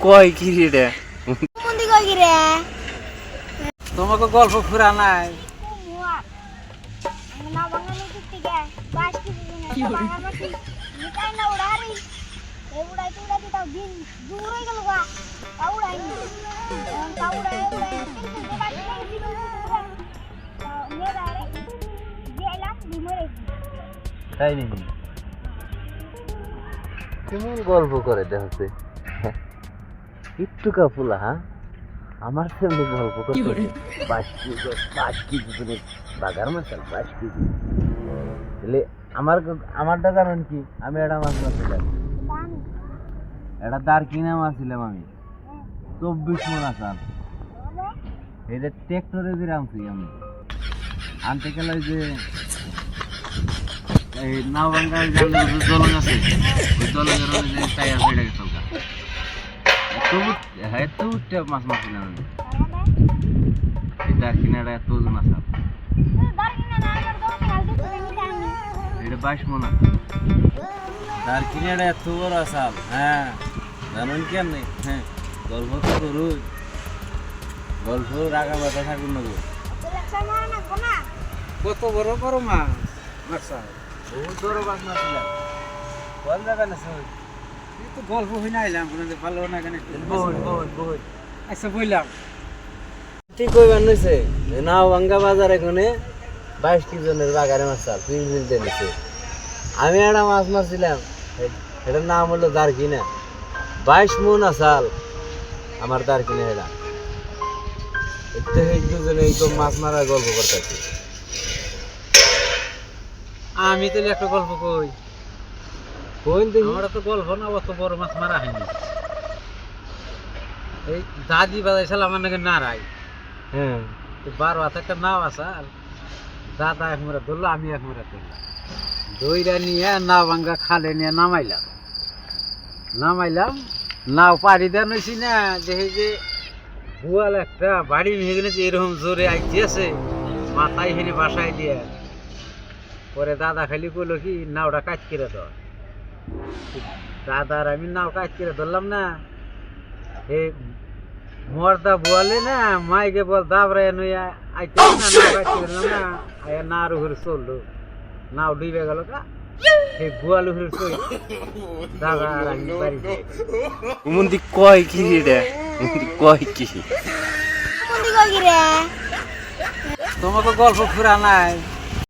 কয় কি রে মন্দি কই গিরে তোমাকে গল্প ফুরা নাই। কি কি রে তাই নাকি? কেমন গল্প করে দেখছে একটু কাপুলা হ্যাঁ? আমার সামনে গল্প করতে পাঁচ কেজি পাঁচ কেজি করে বাগার মাছাল পাঁচ কেজি। তাহলে আমার আমারটা জানেন কি? আমি একটা মাছ মারছিলাম। একটা দাঁড় কিনে মারছিলাম আমি। চব্বিশ মন আসাল এটা ট্রেক্টরে দিয়ে আনছি আমি। আনতে গেলে যে এই নাওবাঙ্গার জলং আছে ওই যে টায়ার ফেটে গেছে তবু হ্যাঁ তো উঠতে মাছ মারছিলাম আমি। দাঁড় কিনাটা এত ওজন আমি এটা বাইশ মন আছে। দাঁড় কিনাটা এত বড় আসাল হ্যাঁ। জানুন কেমনি হ্যাঁ। গল্প তো করুন গল্প রাগা বাতা থাকুন না কোনা কত বড় বড় মাছ মারছা। বহুত বড় মাছ মারছিলাম। কোন জায়গা না তো গল্প হয়ে আপনাদের ভালো না কেন বহুত বহুত বহুত। আচ্ছা বললাম। ঠিক কইবার নইছে নাও ভাঙ্গা বাজার এখানে বাইশ কি জনের বাগারে মাছ চাল তিন দিন নিছে। আমি একটা মাছ মারছিলাম এটার নাম হলো দারকিনা। বাইশ মন আসাল আমার দারকিনা এটা দুজনে একদম মাছ মারার গল্প করতেছি। আমি তাহলে একটা গল্প কই? কোন দেখি আমরা তো গল্প না অত বড় মাছ মারা হয়নি। এই দাদি বাজাইছিল আমার নাকি নাড়াই হ্যাঁ। বারো হাতে একটা নাও আছে আর দাদা এক মেরা ধরলো আমি এক মেরা ধরলাম। দইরা নিয়ে নাও ভাঙ্গা খালে নিয়ে নামাইলাম। নামাইলাম নাও পাড়ি দেন হয়েছি না যে এই যে বুয়াল একটা বাড়ি ভেঙে গেছে এরকম জোরে আইতেছে মাথায় হেনে বাসায় দিয়ে। পরে দাদা খালি কইলো কি নাওটা কাজ করে দাও দাদার আমি নাও কাজ করে ধরলাম না। এই মর্দা বলে না মাইকে বল দাবরে নইয়া আইতে না নাও কাজ করে না। আয়া না আর ঘুরে চলল। নাও ডুবে গেল কা সেই বুয়ালু ঘুরে চল। দাদা আর আমি বাড়ি যাই। কয় কি রে? মন্দি কয় কি? মন্দি কই গিরে তোমাকে গল্প ফুরা নাই।